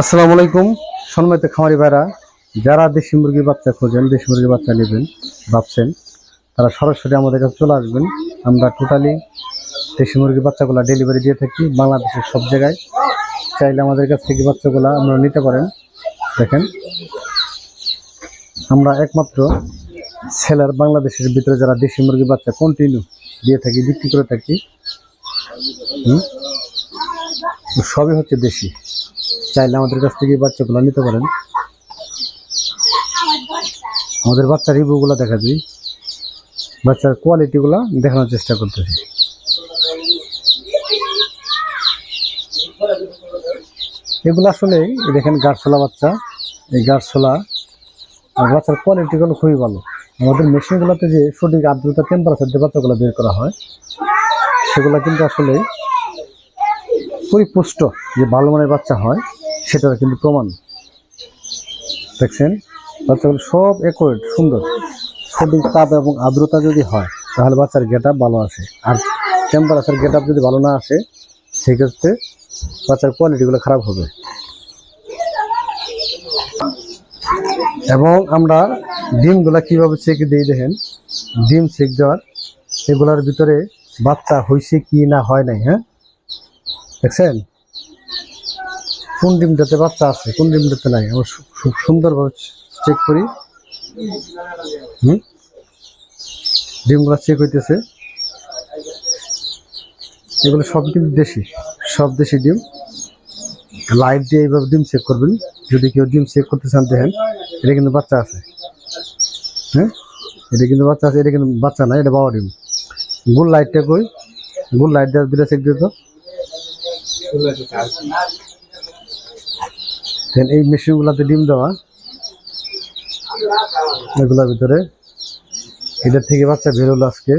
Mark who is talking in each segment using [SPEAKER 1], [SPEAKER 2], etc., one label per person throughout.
[SPEAKER 1] আসসালামু আলাইকুম। সম্মানিত খামারি ভাইরা, যারা দেশি মুরগির বাচ্চা খোঁজেন, দেশি মুরগির বাচ্চা নেবেন, ভাবছেন, তারা সরাসরি আমাদের কাছে চলে আসবেন। আমরা টোটালি দেশি মুরগির বাচ্চাগুলো ডেলিভারি দিয়ে থাকি বাংলাদেশের সব জায়গায়। চাইলে আমাদের কাছ থেকে বাচ্চাগুলো আপনারা নিতে পারেন। দেখেন, আমরা একমাত্র সেলার বাংলাদেশের ভিতরে যারা দেশি মুরগির বাচ্চা কন্টিনিউ দিয়ে থাকি, বিক্রি করে থাকি? সবই হচ্ছে দেশি। চাইলে আমাদের কাছ থেকে বাচ্চাগুলো নিতে পারেন। আমাদের বাচ্চার রিভিউগুলো দেখা দিই। বাচ্চার কোয়ালিটিগুলো দেখানোর চেষ্টা করতেছি। এগুলো আসলে দেখেন গাছছোলা বাচ্চা। এই গাছছোলা আর বাচ্চার কোয়ালিটিগুলো খুবই ভালো। আমাদের মেশিনগুলোতে যে সঠিক আর্দ্রতা টেম্পারেচার দিয়ে বাচ্চাগুলো বের করা হয়, সেগুলো কিন্তু আসলে পরিপুষ্ট যে ভালো মানের বাচ্চা হয়, সেটার কিন্তু প্রমাণ। দেখছেন? বাচ্চাগুলো সব একোরেট সুন্দর। সঠিক তাপ এবং আর্দ্রতা যদি হয়, তাহলে বাচ্চার গেট ভালো আসে। আর টেম্পারেচার গেট যদি ভালো না আসে, সেক্ষেত্রে বাচ্চার কোয়ালিটিগুলো খারাপ হবে। এবং আমরা ডিমগুলা কীভাবে চেক দিই দেখেন? ডিম চেক দেওয়ার এগুলার ভিতরে বাচ্চা হয়েছে কি না হয় নাই হ্যাঁ? দেখছেন? কোন ডিমটাতে বাচ্চা আছে? কোন ডিমটাতে নাই? আমরা খুব সুন্দরভাবে চেক করি। হুম? ডিমগুলো চেক হইতেছে। এগুলো সব কিন্তু দেশি। সব দেশি ডিম। লাইট দিয়ে এইভাবে ডিম চেক করবেন। যদি কেউ ডিম চেক করতে চান, দেখেন, এটা কিন্তু বাচ্চা আছে। হ্যাঁ? এটা কিন্তু বাচ্চা আছে, এটা কিন্তু বাচ্চা না, এটা বাবা ডিম। গুল লাইটটা কই? গুল লাইট দেওয়ার দিলে চেক দিত দেন এই মেশিনগুলোতে ডিম দেওয়া, এগুলোর ভিতরে। এটার থেকে বাচ্চা বেরোলো আজকে।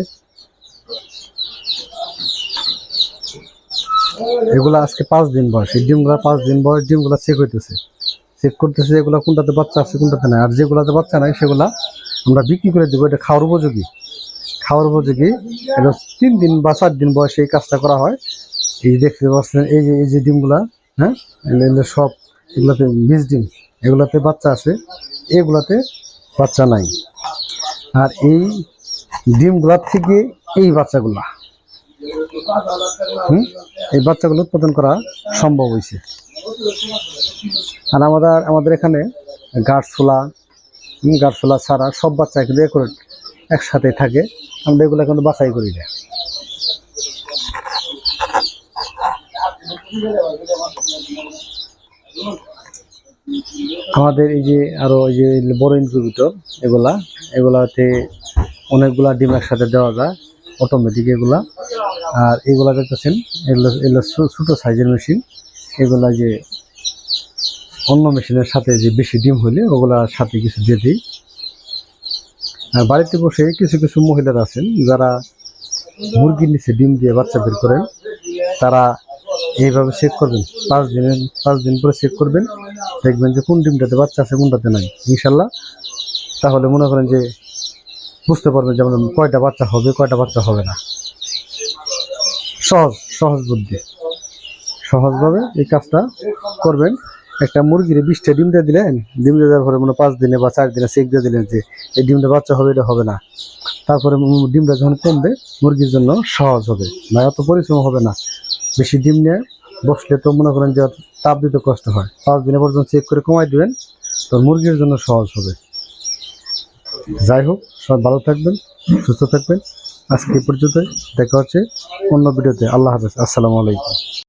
[SPEAKER 1] এগুলো আজকে পাঁচ দিন বয়স। এই ডিমগুলো পাঁচ দিন বয়স, ডিমগুলো চেক হইতেছে। চেক করতেছে এগুলো কোনটাতে বাচ্চা আছে, কোনটাতে নাই। আর যেগুলাতে বাচ্চা নাই, সেগুলা আমরা বিক্রি করে দেবো। এটা খাওয়ার উপযোগী। খাওয়ার উপযোগী। এটা তিন দিন বা চার দিন বয়সে এই কাজটা করা হয়। এই দেখতে পাচ্ছেন, এই যে এই যে ডিমগুলা হ্যাঁ? সব এগুলাতে বীজ ডিম, এগুলাতে বাচ্চা আছে, এগুলাতে বাচ্চা নাই। আর এই ডিমগুলার থেকে এই বাচ্চাগুলা, হুম? এই বাচ্চাগুলো উৎপাদন করা সম্ভব হয়েছে। আর আমাদের আমাদের এখানে গাছছোলা গাছছোলা ছাড়া সব বাচ্চা কিন্তু একসাথে থাকে। আমরা এগুলো কিন্তু বাছাই করি না। আমাদের এই যে আরও এই যে বড় ইনকিউবেটর এগুলা এগুলাতে অনেকগুলা ডিম একসাথে দেওয়া যায় অটোমেটিক এগুলা। আর এগুলা দেখতেছেন, এগুলো ছোট সাইজের মেশিন এগুলা যে অন্য মেশিনের সাথে যে বেশি ডিম হইলে ওগুলার সাথে কিছু দিয়ে দিই। আর বাড়িতে বসে কিছু কিছু মহিলারা আছেন, যারা মুরগির নিচে ডিম দিয়ে বাচ্চা বের করেন, তারা এইভাবে চেক করবেন। পাঁচ দিনের, পাঁচ দিন পরে চেক করবেন। দেখবেন যে কোন ডিমটাতে বাচ্চা আছে, কোনটাতে নাই। ইনশাল্লাহ। তাহলে মনে করেন যে বুঝতে পারবেন যেমন কয়টা বাচ্চা হবে, কয়টা বাচ্চা হবে না। সহজ সহজ বুদ্ধি। সহজভাবে এই কাজটা করবেন। একটা মুরগির বিশটা ডিম দিয়ে দিলেন, ডিম দিয়ে দেওয়ার পরে মনে পাঁচ দিনে বা চার দিনে চেক দিয়ে দিলেন যে এই ডিমটা বাচ্চা হবে, এটা হবে না। তারপরে ডিমটা যখন কমবে, মুরগির জন্য সহজ হবে। না এত পরিশ্রম হবে না। বেশি ডিম নিয়ে বসলে তো মনে করেন যে তাপ দিতে কষ্ট হয়। পাঁচ দিনে পর্যন্ত চেক করে কমাই দেবেন তো মুরগির জন্য সহজ হবে। যাই হোক সব ভালো থাকবেন, সুস্থ থাকবেন। আজকে পর্যন্ত দেখা হচ্ছে অন্য ভিডিওতে। আল্লাহ হাফেজ। আসসালামু আলাইকুম।